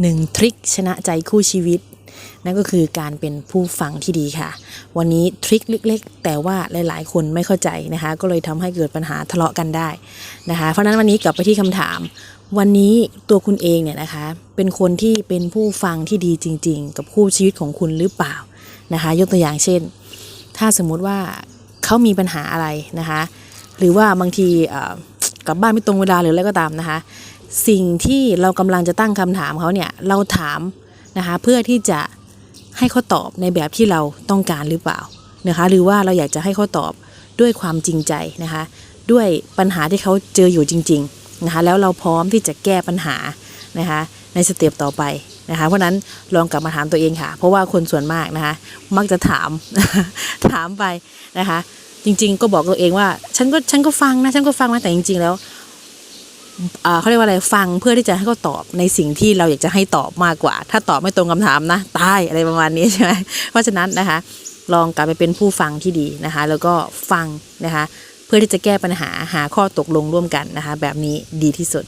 หนึ่งทริคชนะใจคู่ชีวิต นั่นก็คือการเป็นผู้ฟังที่ดีค่ะ วันนี้ทริคเล็กๆ แต่ว่าหลายๆ คนไม่เข้าใจนะคะ ก็เลยทำให้เกิดปัญหาทะเลาะกันได้นะคะ เพราะนั้นวันนี้กลับไปที่คำถาม วันนี้ตัวคุณเองเนี่ยนะคะ เป็นคนที่เป็นผู้ฟังที่ดีจริง ๆ กับคู่ชีวิตของคุณหรือเปล่านะคะ ยกตัวอย่างเช่น ถ้าสมมุติว่าเขามีปัญหาอะไรนะคะ หรือว่าบางทีกลับบ้านไม่ตรงเวลาหรืออะไรก็ตามนะคะ สิ่งที่เรากำลังจะตั้งคำถามเขาเนี่ยเราถามนะคะเพื่อที่จะให้เขาตอบในแบบที่เราต้องการหรือเปล่านะคะหรือว่าเราอยากจะให้เขาตอบด้วยความจริงใจนะคะด้วยปัญหาที่เขาเจออยู่จริงๆนะคะแล้วเราพร้อมที่จะแก้ปัญหานะคะในสเต็ปต่อไปนะคะเพราะนั้นลองกลับมาถามตัวเองค่ะ เพราะว่าคนส่วนมากนะคะมักจะถามถามไปนะคะจริงๆ ก็บอกตัวเองว่าฉันก็ฉันก็ฟังนะฉันก็ฟังนะแต่จริง ๆ แล้ว เขาเรียกว่าอะไรฟังเพื่อที่จะให้เขาตอบในสิ่งที่เราอยากจะให้ตอบมากกว่า ถ้าตอบไม่ตรงคำถามนะตายอะไรประมาณนี้ใช่ไหมเพราะฉะนั้นนะคะ ลองกลับไปเป็นผู้ฟังที่ดีนะคะ แล้วก็ฟังนะคะ เพื่อที่จะแก้ปัญหาหาข้อตกลงร่วมกันนะคะ แบบนี้ดีที่สุด